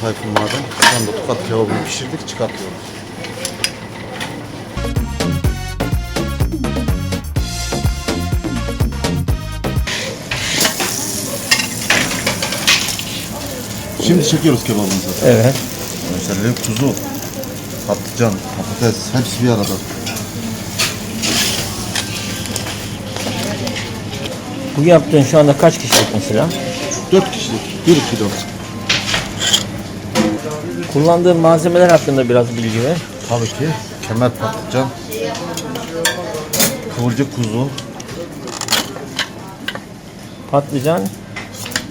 Tayfun Maden. Şu anda tokat kebabını pişirdik çıkartıyoruz. Şimdi çekiyoruz kebabımızı. Evet. Mesela kuzu, patlıcan, patates hepsi bir arada. Bu yaptığın şu anda kaç kişilik mesela? 4 kişilik 1 kilo. Kullandığın malzemeler hakkında biraz bilgi ver. Tabii ki kemer patlıcan, kıvırcık kuzu, Patlıcan,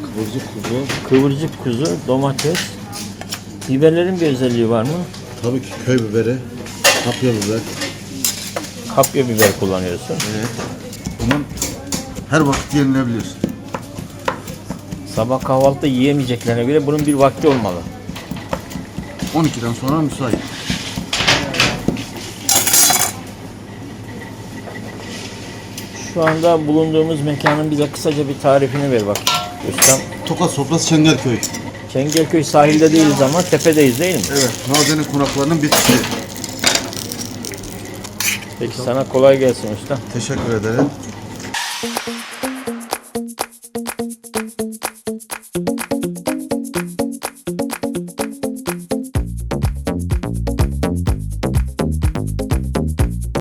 kıvırcık kuzu. kıvırcık kuzu, domates. Biberlerin bir özelliği var mı? Tabii ki köy biberi, kapya biber. Kapya biber kullanıyorsun. Evet. Bunun her vakit yenilebilir. Sabah kahvaltıda yiyemeyeceklerine göre bunun bir vakti olmalı. 12'den sonra müsait. Şu anda bulunduğumuz mekanın bize kısaca bir tarifini ver bak. Ustam. Tokat Sofrası Çengelköy. Çengelköy sahilde değiliz ama tepedeyiz değil mi? Evet. Nazenin konaklarının bitişi. Peki sana kolay gelsin usta. Teşekkür ederim.